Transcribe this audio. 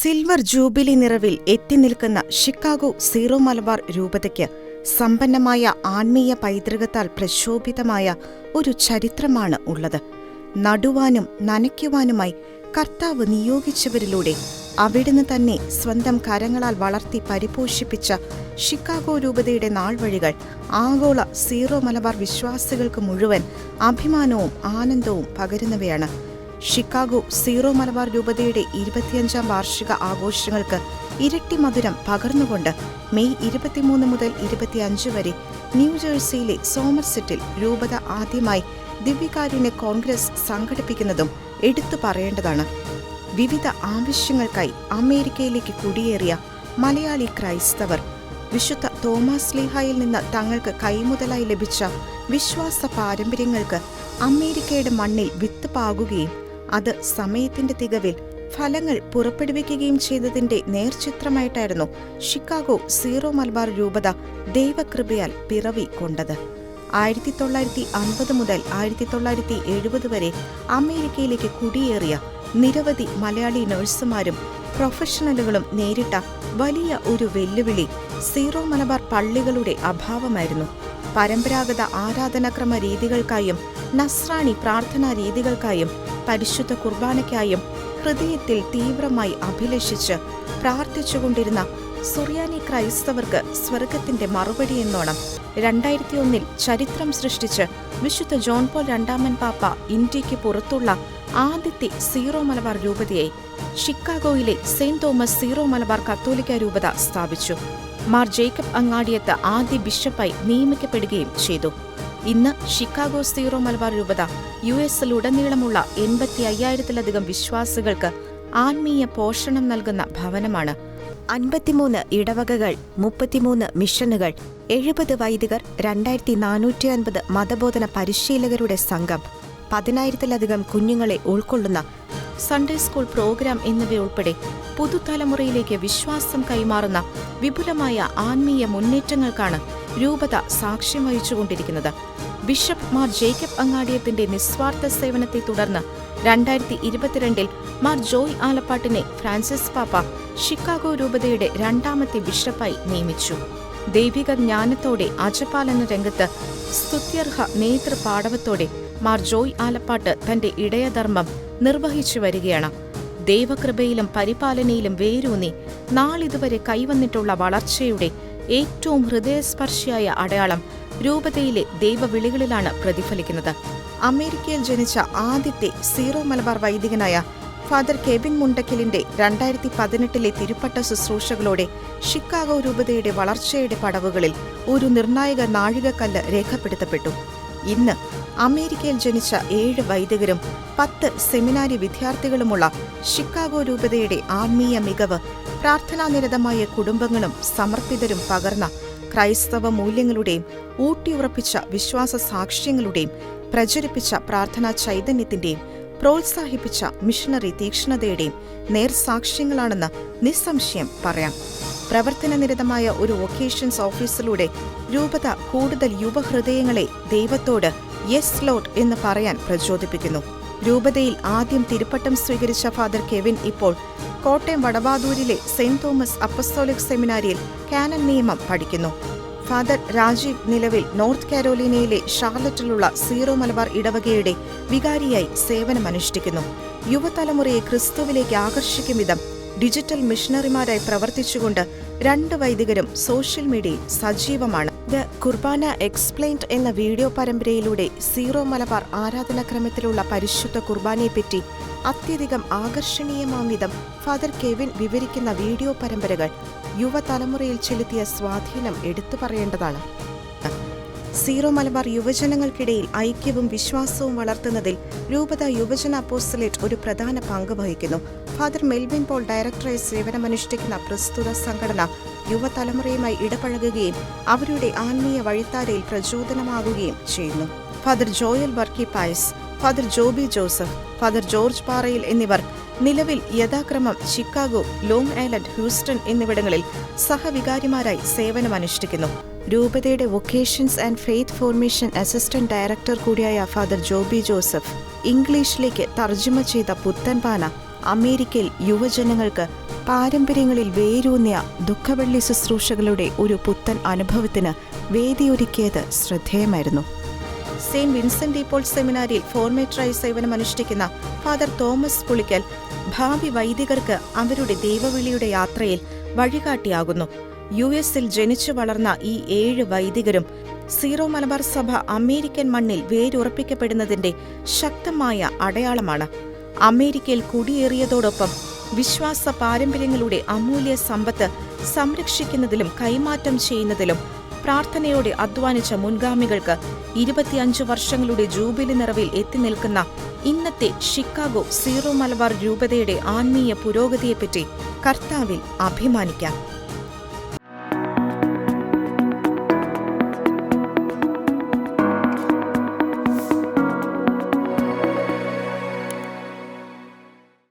Silver jubilee നിറവിൽ എത്തി നിൽക്കുന്ന ഷിക്കാഗോ സീറോ മലബാർ രൂപതയ്ക്ക് സമ്പന്നമായ ആത്മീയ പൈതൃകത്താൽ പ്രശോഭിതമായ ഒരു ചരിത്രമാണ് ഉള്ളത്. നടുവാനും നനയ്ക്കുവാനുമായി കർത്താവ് നിയോഗിച്ചവരിലൂടെ അവിടുന്ന് തന്നെ സ്വന്തം കരങ്ങളാൽ വളർത്തി പരിപോഷിപ്പിച്ച ഷിക്കാഗോ രൂപതയുടെ നാൾവഴികൾ ആഗോള സീറോ മലബാർ വിശ്വാസികൾക്ക് മുഴുവൻ അഭിമാനവും ആനന്ദവും പകരുന്നവയാണ്. ഷിക്കാഗോ സീറോ മലബാർ രൂപതയുടെ ഇരുപത്തിയഞ്ചാം വാർഷിക ആഘോഷങ്ങൾക്ക് ഇരട്ടി മധുരം പകർന്നുകൊണ്ട് മെയ് ഇരുപത്തിമൂന്ന് മുതൽ ഇരുപത്തിയഞ്ച് വരെ ന്യൂജേഴ്സിയിലെ സോമർസെറ്റിൽ രൂപത ആദ്യമായി ദിവ്യകാരുണ്യ കോൺഗ്രസ് സംഘടിപ്പിക്കുന്നതും എടുത്തു പറയേണ്ടതാണ്. വിവിധ ആവശ്യങ്ങൾക്കായി അമേരിക്കയിലേക്ക് കുടിയേറിയ മലയാളി ക്രൈസ്തവർ വിശുദ്ധ തോമസ് ലീഹായിൽ നിന്ന് തങ്ങൾക്ക് കൈമുതലായി ലഭിച്ച വിശ്വാസ പാരമ്പര്യങ്ങൾക്ക് അമേരിക്കയുടെ മണ്ണിൽ വിത്ത് പാകുകയും അത് സമയത്തിന്റെ തികവിൽ ഫലങ്ങൾ പുറപ്പെടുവിക്കുകയും ചെയ്തതിന്റെ നേർചിത്രമായിട്ടായിരുന്നു ഷിക്കാഗോ സീറോ മലബാർ രൂപത ദൈവകൃപയാൽ പിറവി കൊണ്ടത്. ആയിരത്തി തൊള്ളായിരത്തി അൻപത് മുതൽ ആയിരത്തി തൊള്ളായിരത്തി എഴുപത് വരെ അമേരിക്കയിലേക്ക് കുടിയേറിയ നിരവധി മലയാളി നഴ്സുമാരും പ്രൊഫഷണലുകളും നേരിട്ട വലിയ ഒരു വെല്ലുവിളി സീറോ മലബാർ പള്ളികളുടെ അഭാവമായിരുന്നു. പരമ്പരാഗത ആരാധനാക്രമ രീതികൾക്കായും നസ്രാണി പ്രാർത്ഥനാ രീതികൾക്കായും പരിശുദ്ധ കുർബാനയ്ക്കായും ഹൃദയത്തിൽ തീവ്രമായി അഭിലഷിച്ച് പ്രാർത്ഥിച്ചുകൊണ്ടിരുന്ന സുറിയാനി ക്രൈസ്തവർക്ക് സ്വർഗത്തിന്റെ മറുപടി എന്നോണം. രണ്ടായിരത്തി ഒന്നിൽ ചരിത്രം സൃഷ്ടിച്ച് വിശുദ്ധ ജോൺ പോൾ രണ്ടാമൻ പാപ്പ ഇന്ത്യയ്ക്ക് പുറത്തുള്ള ആദ്യത്തെ സീറോ മലബാർ രൂപതയായി ഷിക്കാഗോയിലെ സെയിന്റ് തോമസ് സീറോ മലബാർ കത്തോലിക്ക രൂപത സ്ഥാപിച്ചു. മാർ ജേക്കബ് അങ്ങാടിയത്ത് ആദ്യ ബിഷപ്പായി നിയമിക്കപ്പെടുകയും ചെയ്തു. ഇന്ന് ഷിക്കാഗോ സീറോ മലബാർ രൂപത യു എസിലുടനീളമുള്ള എൺപത്തി അയ്യായിരത്തിലധികം വിശ്വാസികൾക്ക് ആത്മീയ പോഷണം നൽകുന്ന ഭവനമാണ്. അൻപത്തിമൂന്ന് ഇടവകകൾ മുപ്പത്തിമൂന്ന് മിഷനുകൾ എഴുപത് വൈദികർ രണ്ടായിരത്തി നാനൂറ്റി അൻപത് മതബോധന പരിശീലകരുടെ സംഘം പതിനായിരത്തിലധികം കുഞ്ഞുങ്ങളെ ഉൾക്കൊള്ളുന്ന സൺഡേ സ്കൂൾ പ്രോഗ്രാം എന്നിവയുൾപ്പെടെ പുതുതലമുറയിലേക്ക് വിശ്വാസം കൈമാറുന്ന വിപുലമായ ആത്മീയ മുന്നേറ്റങ്ങൾക്കാണ് രൂപത സാക്ഷ്യം വഹിച്ചുകൊണ്ടിരിക്കുന്നത്. ബിഷപ്പ് മാർ ജേക്കബ് അങ്ങാടിയത്തിന്റെ നിസ്വാർത്ഥ സേവനത്തെ തുടർന്ന് രണ്ടായിരത്തി ഇരുപത്തിരണ്ടിൽ മാർ ജോയ് ആലപ്പാട്ടിനെ ഫ്രാൻസിസ് പാപ്പ ഷിക്കാഗോ രൂപതയുടെ രണ്ടാമത്തെ ബിഷപ്പായി നിയമിച്ചു. ദൈവിക ജ്ഞാനത്തോടെ അജപാലന രംഗത്ത് സ്തുത്യർഹ നേതൃപാടവത്തോടെ മാർ ജോയ് ആലപ്പാട്ട് തന്റെ ഇടയധർമ്മം നിർവഹിച്ചു വരികയാണ്. ദൈവകൃപയിലും പരിപാലനയിലും വേരൂന്നി നാളിതുവരെ കൈവന്നിട്ടുള്ള വളർച്ചയുടെ ഏറ്റവും ഹൃദയസ്പർശിയായ അടയാളം രൂപതയിലെ ദൈവവിളികളിലാണ് പ്രതിഫലിക്കുന്നത്. അമേരിക്കയിൽ ജനിച്ച ആദ്യത്തെ സീറോ മലബാർ വൈദികനായ ഫാദർ കെവിൻ മുണ്ടക്കലിന്റെ രണ്ടായിരത്തി പതിനെട്ടിലെ തിരുപ്പട്ട ശുശ്രൂഷകളോടെ ഷിക്കാഗോ രൂപതയുടെ വളർച്ചയുടെ പടവുകളിൽ ഒരു നിർണായക നാഴികക്കല്ല് രേഖപ്പെടുത്തപ്പെട്ടു. ഇന്ന് അമേരിക്കയിൽ ജനിച്ച ഏഴ് വൈദികരും പത്ത് സെമിനാരി വിദ്യാർത്ഥികളുമുള്ള ഷിക്കാഗോ രൂപതയുടെ ആത്മീയ മികവ് പ്രാർത്ഥനാനിരതമായ കുടുംബങ്ങളും സമർപ്പിതരും പകർന്ന ക്രൈസ്തവ മൂല്യങ്ങളുടെയും ഊട്ടിയുറപ്പിച്ച വിശ്വാസ സാക്ഷ്യങ്ങളുടെയും പ്രചരിപ്പിച്ച പ്രാർത്ഥനാ ചൈതന്യത്തിന്റെയും പ്രോത്സാഹിപ്പിച്ച മിഷണറി തീക്ഷ്ണതയുടെയും നേർസാക്ഷ്യങ്ങളാണെന്ന് നിസ്സംശയം പറയാം. പ്രവർത്തനനിരതമായ ഒരു വൊക്കേഷൻസ് ഓഫീസിലൂടെ രൂപത കൂടുതൽ യുവഹൃദയങ്ങളെ ദൈവത്തോട് യെസ് ലോട്ട് എന്ന് പറയാൻ പ്രചോദിപ്പിക്കുന്നു. രൂപതയിൽ ആദ്യം തിരുപ്പട്ടം സ്വീകരിച്ച ഫാദർ കെവിൻ ഇപ്പോൾ കോട്ടയം വടവാതൂരിലെ സെന്റ് തോമസ് അപ്പസ്തോലിക് സെമിനാരിയിൽ കാനൻ നിയമം പഠിക്കുന്നു. ഫാദർ രാജീവ് നിലവിൽ നോർത്ത് കാരോലിനയിലെ ഷാർലറ്റിലുള്ള സീറോ മലബാർ ഇടവകയുടെ വികാരിയായി സേവനമനുഷ്ഠിക്കുന്നു. യുവതലമുറയെ ക്രിസ്തുവിലേക്ക് ആകർഷിക്കും വിധം ഡിജിറ്റൽ മിഷണറിമാരായി പ്രവർത്തിച്ചുകൊണ്ട് രണ്ട് വൈദികരും സോഷ്യൽ മീഡിയയിൽ സജീവമാണ്. ദ കുർബാന എക്സ്പ്ലെയിൻഡ് എന്ന വീഡിയോ പരമ്പരയിലൂടെ സീറോ മലബാർ ആരാധനാക്രമത്തിലുള്ള പരിശുദ്ധ കുർബാനയെപ്പറ്റി അത്യധികം ആകർഷണീയമാം വിധം ഫാദർ കെവിൻ വിവരിക്കുന്ന വീഡിയോ പരമ്പരകൾ യുവതലമുറയിൽ ചെലുത്തിയ സ്വാധീനം എടുത്തു പറയേണ്ടതാണ്. സീറോ മലബാർ യുവജനങ്ങൾക്കിടയിൽ ഐക്യവും വിശ്വാസവും വളർത്തുന്നതിൽ രൂപത യുവജന അപ്പോസ്റ്റലേറ്റ് ഒരു പ്രധാന പങ്ക് വഹിക്കുന്നു. ഫാദർ മെൽവിൻ പോൾ ഡയറക്ടറായി സേവനമനുഷ്ഠിക്കുന്ന പ്രസ്തുത സംഘടന യുവതലമുറയുമായി ഇടപഴകുകയും അവരുടെ ആത്മീയ വഴിത്താരയിൽ പ്രചോദനമാകുകയും ചെയ്യുന്നു. Father Joel Varkey Pius father Joby Joseph father George Parayil എന്നിവർ നിലവിൽ യഥാക്രമം ചിക്കാഗോ ലോങ് ഐലൻഡ് ഹ്യൂസ്റ്റൺ എന്നിവിടങ്ങളിൽ സഹവികാരിമാരായി സേവനമനുഷ്ഠിക്കുന്നു. രൂപതയുടെ vocations and faith formation assistant director കൂടിയായ ഫാദർ ജോബി ജോസഫ് ഇംഗ്ലീഷിലേക്ക് തർജമ ചെയ്ത പുത്തൻപാന അമേരിക്കയിൽ യുവജനങ്ങൾക്ക് പാരമ്പര്യങ്ങളിൽ വേരൂന്നിയ ദുഃഖവെള്ളി ശുശ്രൂഷകളുടെ ഒരു പുത്തൻ അനുഭവത്തിന് വേദിയൊരുക്കിയത് ശ്രദ്ധേയമായിരുന്നു. സെയിന്റ് വിൻസെന്റ് ഡീപോൾ സെമിനാരിൽ ഫോർമേറ്ററായി സേവനമനുഷ്ഠിക്കുന്ന ഫാദർ തോമസ് പുളിക്കൽ ഭാവി വൈദികർക്ക് അവരുടെ ദൈവവിളിയുടെ യാത്രയിൽ വഴികാട്ടിയാകുന്നു. യു എസിൽ ജനിച്ചു വളർന്ന ഈ ഏഴ് വൈദികരും സീറോ മലബാർ സഭ അമേരിക്കൻ മണ്ണിൽ വേരുറപ്പിക്കപ്പെടുന്നതിന്റെ ശക്തമായ അടയാളമാണ്. അമേരിക്കയിൽ കുടിയേറിയതോടൊപ്പം വിശ്വാസ പാരമ്പര്യങ്ങളുടെ അമൂല്യ സമ്പത്ത് സംരക്ഷിക്കുന്നതിലും കൈമാറ്റം ചെയ്യുന്നതിലും പ്രാർത്ഥനയോടെ അധ്വാനിച്ച മുൻഗാമികൾക്ക് ഇരുപത്തിയഞ്ച് വർഷങ്ങളുടെ ജൂബിലി നിറവിൽ എത്തി നിൽക്കുന്ന ഇന്നത്തെ ഷിക്കാഗോ സീറോ മലബാർ രൂപതയുടെ ആത്മീയ പുരോഗതിയെപ്പറ്റി കർത്താവിൽ അഭിമാനിക്കാം.